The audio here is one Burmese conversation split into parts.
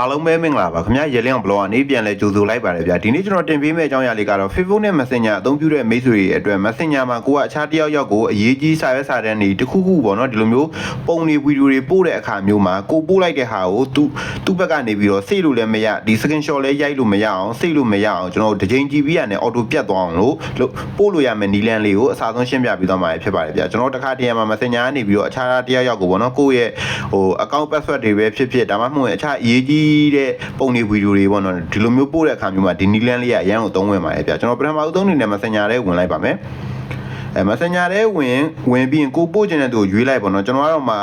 အားလုံးပဲမင်္ဂလာပါခင်ဗျာရေလင်းအောင်ဘလော့ကနေပြန်လဲကြိုဆိုလိုက်ပါတယ်ဗျာဒီနေ့ကျွန်တော်တင်ပေးမယ့်အကြောင်းအရာလေးကတော့ Facebook နဲ့ Messenger အသုံးပြုတဲ့မိတ်ဆွေတွေအတွက် Messenger မှာကိုကအခြားတစ်ယောက်ယောက်ကိုအရေးကြီးစာရွက်စာတမ်းတွေတစ်ခုခုပေါ့နော်ဒီလိုမျိုးပုံတွေဗီဒီယိုတွေပို့တဲ့အခါမျိုးမှာကိုပို့လိုက်တဲ့ဟာကိုသူသူ့ဘက်ကနေပြီးတော့စိတ်လို့လည်းမရဒီ screenshot လည်းရိုက်လို့မရအောင်စိတ်လို့မရအောင်ကျွန်တော်တို့တစ်ချိန်ကြည့်ပြီးရတယ် auto ပြတ်သွားအောင်လို့လို့ပို့လို့ရမယ်နီလန်းလေးကိုအစားဆုံးရှင်းပြပြီးသွားမှာဖြစ်ပါတယ်ဗျာကျွန်တော်တစ်ခါတည်းမှာ Messenger ကနေပြီးတော့အခြားတစ်ယောက်ယောက်ကိုပေါ့နော်ကိုယ့်ရဲ့ဟို account password တွေပဲဖြစ်ဖြစ်ဒါမှမဟုတ်အခြားအရေးကြီးတဲ့ပုံတွေဗီဒီယိုတွေပေါ့နော်ဒီလိုမျိုးပို့တဲ့အခါမျိုးမှာဒီနီလန်းလေးကအရန်ကိုသုံးဝင်ပါတယ်ဗျာကျွန်တော်ပထမဦးဆုံးအနေနဲ့ Messenger ထဲဝင်လိုက်ပါမယ်အဲ Messenger ထဲဝင်ဝင်ပြီးရင်ကိုပို့ချင်တဲ့သူကိုရွေးလိုက်ပေါ့နော်ကျွန်တော်ကတော့မှ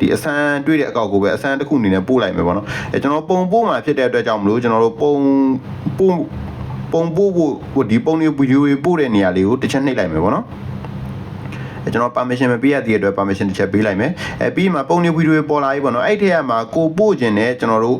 ဒီအဆန်းတွေ့တဲ့အကောက်ကိုပဲအဆန်းတစ်ခုအနေနဲ့ပို့လိုက်မယ်ပေါ့နော်အဲကျွန်တော်ပုံပို့မှာဖြစ်တဲ့အတွက်ကြောင့်မလို့ကျွန်တော်တို့ပုံပို့ပုံပို့ဖို့ဟိုဒီပုံတွေဗီဒီယိုတွေပို့တဲ့နေရာလေးကိုတစ်ချက်နှိပ်လိုက်မယ်ပေါ့နော်အဲကျွန်တော် permission မပေးရတဲ့အတွက် permission တစ်ချက်ပေးလိုက်မယ်အဲပြီးမှပုံနေဗီဒီယိုပေါ်လာပြီပေါ့နော်အဲ့ထက်ကမှာကိုပို့ခြင်းနဲ့ကျွန်တော်တို့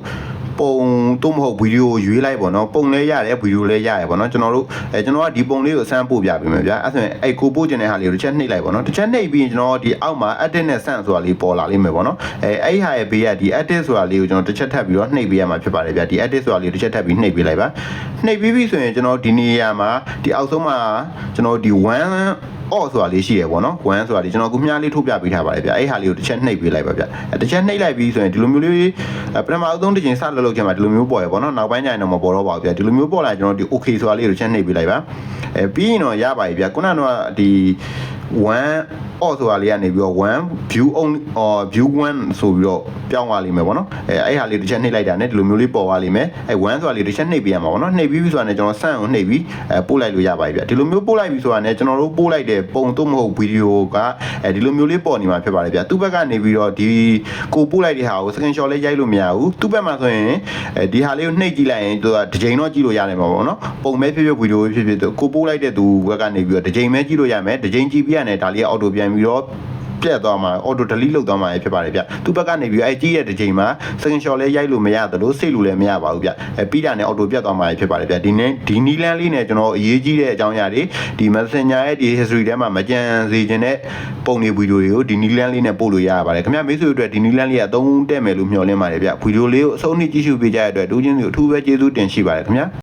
ပုံတော့မဟုတ်ဗီဒီယိုရွေးလိုက်ပေါ့နော်ပုံလည်းရတယ်ဗီဒီယိုလည်းရတယ်ပေါ့နော်ကျွန်တော်တို့အဲကျွန်တော်ကဒီပုံလေးကိုအစမ်းပို့ပြပေးမယ်ဗျာအဲ့ဆိုရင်အဲ့ကိုပို့ခြင်းတဲ့ဟာလေးကိုတစ်ချက်နှိပ်လိုက်ပေါ့နော်တစ်ချက်နှိပ်ပြီးရင်ကျွန်တော်ဒီအောက်မှာ edit နဲ့ send ဆိုတာလေးပေါ်လာလိမ့်မယ်ပေါ့နော်အဲအဲ့ဟာရဲ့ဘေးကဒီ edit ဆိုတာလေးကိုကျွန်တော်တစ်ချက်ထပ်ပြီးတော့နှိပ်ပေးရမှာဖြစ်ပါတယ်ဗျာဒီ edit ဆိုတာလေးကိုတစ်ချက်ထပ်ပြီးနှိပ်ပေးလိုက်ပါနှိပ်ပြီးပြီဆိုရင်ကျွန်တော်ဒီနေရာမှာဒီအောက်ဆုံးမှာကျွန်တော်ဒီ1 အော့ဆိုတာလေးရှိရပေါ့နော်1ဆိုတာလေးကျွန်တော်ခုမြားလေးထုတ်ပြပေးထားပါတယ်ဗျအဲ့ဟာလေးကိုတစ်ချက်နှိပ်ပေးလိုက်ပါဗျအဲတစ်ချက်နှိပ်လိုက်ပြီးဆိုရင်ဒီလိုမျိုးလေးအဲပထမအဆုံးတစ်ချိန်စလှုပ်လှုပ်ခြင်းမှာဒီလိုမျိုးပေါ်ရပေါ့နော်နောက်ပိုင်းကျရင်တော့မပေါ်တော့ပါဘူးဗျဒီလိုမျိုးပေါ်လာရင်ကျွန်တော်ဒီ okay ဆိုတာလေးကိုတစ်ချက်နှိပ်ပေးလိုက်ပါအဲပြီးရင်တော့ရပါပြီဗျခုနကတော့ဒီ 1 off ဆိုတာလေးကနေပြီးတော့1 view only or view 1ဆိုပြီးတော့ပြောင်းသွားလိမ့်မယ်ပေါ့နော်အဲအဲ့ဟာလေးတစ်ချက်နှိပ်လိုက်တာနဲ့ဒီလိုမျိုးလေးပေါ်သွားလိမ့်မယ်အဲ1ဆိုတာလေးတစ်ချက်နှိပ်ပေးရမှာပေါ့နော်နှိပ်ပြီးပြီဆိုတာနဲ့ကျွန်တော်ဆန့်ကိုနှိပ်ပြီးအဲပို့လိုက်လို့ရပါပြီဗျဒီလိုမျိုးပို့လိုက်ပြီဆိုတာနဲ့ကျွန်တော်တို့ပို့လိုက်တဲ့ပုံတော့မဟုတ်ဗီဒီယိုကအဲဒီလိုမျိုးလေးပေါ်နေမှာဖြစ်ပါတယ်ဗျသူ့ဘက်ကနေပြီးတော့ဒီကိုပို့လိုက်တဲ့ဟာကို screenshot လေးရိုက်လို့မရဘူးသူ့ဘက်မှာဆိုရင်အဲဒီဟာလေးကိုနှိပ်ကြည့်လိုက်ရင်သူကတစ်ချိန်တော့ကြည့်လို့ရတယ်မှာပေါ့နော်ပုံမဲဖြစ်ဖြစ်ဗီဒီယိုဖြစ်ဖြစ်ကိုပို့လိုက်တဲ့သူဘက်ကနေပြီးတော့တစ်ချိန်မဲကြည့်လို့ရမယ်တစ်ချိန်ကြည့်ပြရတယ်ဒါလေးကအော်တိုပြန်ပြီးတော့ပြတ်သွားမှာ auto delete လုပ်သွားမှာဖြစ်ပါတယ်ဗျသူ့ဘက်ကနေပြီးအဲကြီးတဲ့တစ်ချိန်မှာ screenshot လေးရိုက်လို့မရသလိုစိတ်လို့လည်းမရပါဘူးဗျအဲပြီးတာနဲ့ auto ပြတ်သွားမှာဖြစ်ပါတယ်ဗျဒီနေ့ဒီနီလန်းလေးနဲ့ကျွန်တော်အရေးကြီးတဲ့အကြောင်းအရာတွေဒီ messenger ရဲ့ဒီ history ထဲမှာမကြံစေခြင်းတဲ့ပုံတွေဗီဒီယိုတွေကိုဒီနီလန်းလေးနဲ့ပို့လို့ရပါတယ်ခင်ဗျမိတ်ဆွေတို့အတွက်ဒီနီလန်းလေးကအသုံးတက်မယ်လို့မျှော်လင့်ပါတယ်ဗျဗီဒီယိုလေးကိုအဆုံးထိကြည့်ရှုပေးကြတဲ့အတွက်ဒူးချင်းစီကိုအထူးပဲကျေးဇူးတင်ရှိပါတယ်ခင်ဗျ